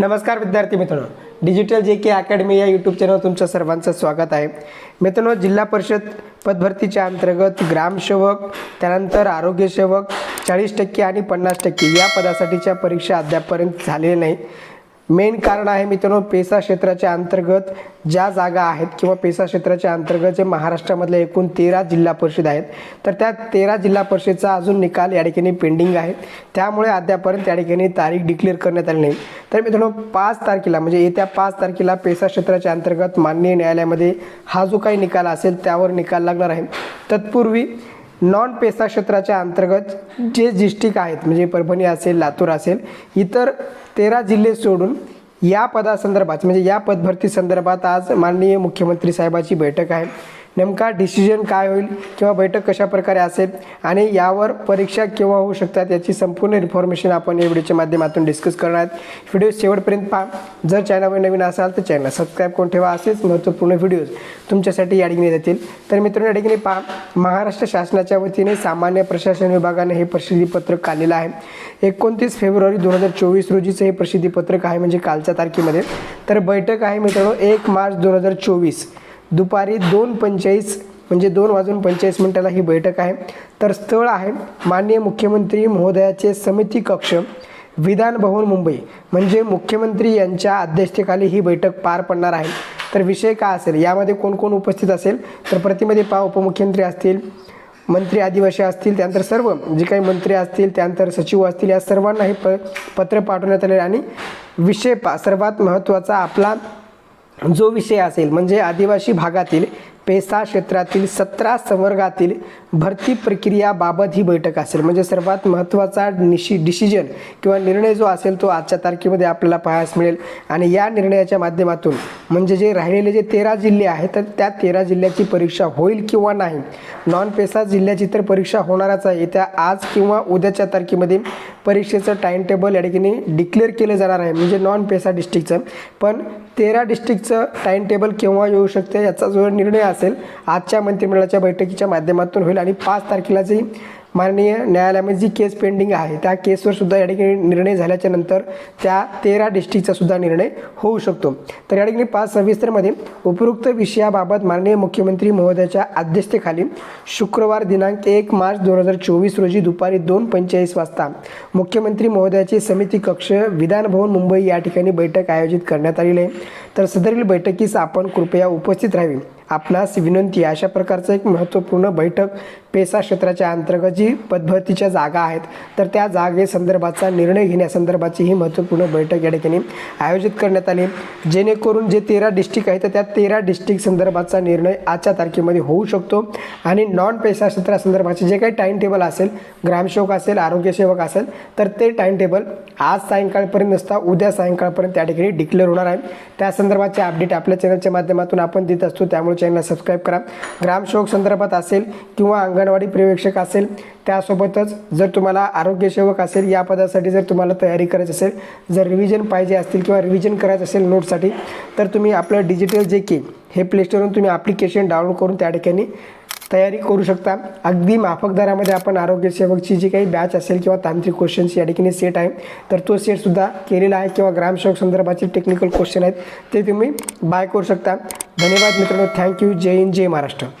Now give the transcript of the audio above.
नमस्कार विद्यार्थी मित्रांनो. डिजिटल जे के अकॅडमी या यूट्यूब चॅनल तुमचं सर्वांचं स्वागत आहे. मित्रांनो जिल्हा परिषद पदभरतीच्या अंतर्गत ग्रामसेवक त्यानंतर आरोग्यसेवक चाळीस टक्के आणि पन्नास टक्के या पदासाठीच्या परीक्षा अद्यापपर्यंत झालेल्या नाही मेन कारण आहे मित्रांनो पेसा क्षेत्राच्या अंतर्गत ज्या जागा आहेत किंवा पेसा क्षेत्राच्या अंतर्गत जे महाराष्ट्रामधले एकूण तेरा जिल्हा परिषद आहेत तर त्या तेरा जिल्हा परिषदचा अजून निकाल या ठिकाणी पेंडिंग आहे. त्यामुळे अद्यापर्यंत त्या ठिकाणी तारीख डिक्लेअर करण्यात आली नाही. तर मित्रांनो पाच तारखेला म्हणजे येत्या पाच तारखेला पेसा क्षेत्राच्या अंतर्गत माननीय न्यायालयामध्ये हा जो काही निकाल असेल त्यावर निकाल लागणार आहे. तत्पूर्वी नॉन पेसा क्षेत्राच्या अंतर्गत जे डिस्ट्रिक्ट आहेत म्हणजे परभणी असेल लातूर असेल इतर तेरा जिल्हे सोडून या पदासंदर्भात म्हणजे या पदभरती संदर्भात आज माननीय मुख्यमंत्री साहेबाची बैठक आहे. नेमका डिसिजन काय होईल किंवा बैठक कशा प्रकारे असेल आणि यावर परीक्षा केव्हा होऊ शकतात याची संपूर्ण इन्फॉर्मेशन आपण या व्हिडिओच्या माध्यमातून डिस्कस करणार आहेत. व्हिडिओ शेवटपर्यंत पहा. जर चॅनलवर नवीन असाल तर चॅनल सबस्क्राईब करून ठेवा. असेच महत्त्वपूर्ण व्हिडिओज तुमच्यासाठी या ठिकाणी जातील तर मित्रांनो या ठिकाणी पहा. महाराष्ट्र शासनाच्या वतीने सामान्य प्रशासन विभागाने हे प्रसिद्धीपत्रक काढलेलं आहे. एकोणतीस फेब्रुवारी दोन हजार चोवीस रोजीचं हे प्रसिद्धीपत्रक आहे म्हणजे कालच्या तारखेमध्ये. तर बैठक आहे मित्रांनो एक मार्च दोन हजार चोवीस. दुपारी दोन पंचेचाळीस म्हणजे दोन वाजून पंचेचाळीस मिनिटाला ही बैठक आहे. तर स्थळ आहे माननीय मुख्यमंत्री महोदयाचे समिती कक्ष विधान भवन मुंबई. म्हणजे मुख्यमंत्री यांच्या अध्यक्षतेखाली ही बैठक पार पडणार आहे. तर विषय काय असेल? यामध्ये कोण कोण उपस्थित असेल? तर प्रतिमध्ये पा उपमुख्यमंत्री असतील मंत्री आदिवासी असतील त्यानंतर सर्व जे काही मंत्री असतील त्यानंतर सचिव असतील या सर्वांना हे प पत्र पाठवण्यात आले आणि विषय पा सर्वात महत्त्वाचा आपला जो विषय असेल म्हणजे आदिवासी भागातील पेसा क्षेत्रातील सतरा संवर्गातील भरती प्रक्रियाबाबत ही बैठक असेल. म्हणजे सर्वात महत्त्वाचा निशी डिसिजन किंवा निर्णय जो असेल तो आजच्या तारखेमध्ये आपल्याला पाहायला मिळेल. आणि या निर्णयाच्या माध्यमातून म्हणजे जे राहिलेले जे तेरा जिल्हे आहेत तर त्या तेरा जिल्ह्याची परीक्षा होईल किंवा नाही? नॉन पेसा जिल्ह्याची तर परीक्षा होणारच आहे. येत्या आज किंवा उद्याच्या तारखेमध्ये परीक्षेचं टाईम टेबल या ठिकाणी डिक्लेअर केलं जाणार आहे. म्हणजे नॉन पेसा डिस्ट्रिक्टचं पण तेरा डिस्ट्रिक्टचं टाईम टेबल केव्हा येऊ शकते याचा जो निर्णय असेल आजच्या मंत्रिमंडळाच्या बैठकीच्या माध्यमातून होईल आणि पाच तारखेला जी माननीय न्यायालयामध्ये जी केस पेंडिंग आहे त्या केसवर सुद्धा या ठिकाणी निर्णय झाल्याच्यानंतर त्या तेरा डिस्ट्रिक्टचा सुद्धा निर्णय होऊ शकतो. तर या ठिकाणी पाच सविस्तरमध्ये उपयुक्त विषयाबाबत माननीय मुख्यमंत्री महोदयाच्या अध्यक्षतेखाली शुक्रवार दिनांक एक मार्च दोन हजार चोवीस रोजी दुपारी दोन पंचेचाळीस वाजता मुख्यमंत्री महोदयाची समिती कक्ष विधानभवन मुंबई या ठिकाणी बैठक आयोजित करण्यात आलेली आहे. तर सदरील बैठकीस आपण कृपया उपस्थित राहावी. आपणास विनंती अशा प्रकारचं एक महत्त्वपूर्ण बैठक पेसा क्षेत्राच्या अंतर्गत जी पदभरतीच्या जागा आहेत तर त्या जागेसंदर्भाचा निर्णय घेण्यासंदर्भाची ही महत्त्वपूर्ण बैठक या ठिकाणी आयोजित करण्यात आली. जेणेकरून जे तेरा डिस्ट्रिक्ट आहे तर त्या तेरा डिस्ट्रिक्ट संदर्भाचा निर्णय आजच्या तारखेमध्ये होऊ शकतो. आणि नॉन पेसा क्षेत्रासंदर्भाचे जे काही टाईम टेबल असेल ग्रामसेवक असेल आरोग्यसेवक असेल तर ते टाईम टेबल आज सायंकाळपर्यंत नसता उद्या सायंकाळपर्यंत त्या ठिकाणी डिक्लेअर होणार आहे. त्या संदर्भाचे अपडेट आपल्या चॅनलच्या माध्यमातून आपण देत असतो. त्यामुळे चॅनलला सबस्क्राईब करा. ग्रामसेवक संदर्भात असेल किंवा अंगण अंगणवाडी पर्यवेक्षक असेल त्यासोबतच जर तुम्हाला आरोग्यसेवक असेल या पदासाठी जर तुम्हाला तयारी करायची असेल जर रिव्हिजन पाहिजे असतील किंवा रिव्हिजन करायचं असेल नोटसाठी तर तुम्ही आपलं डिजिटल जे की हे प्लेस्टोरवरून तुम्ही ॲप्लिकेशन डाउनलोड करून त्या ठिकाणी तयारी करू शकता. अगदी माफक दरामध्ये आपण आरोग्यसेवकची जी काही बॅच असेल किंवा तांत्रिक क्वेश्चन्स या ठिकाणी सेट आहे तर तो सेटसुद्धा केलेला आहे किंवा ग्रामसेवक संदर्भाचे टेक्निकल क्वेश्चन आहेत ते तुम्ही बाय करू शकता. धन्यवाद मित्रांनो. थँक्यू जय हिंद जय महाराष्ट्र.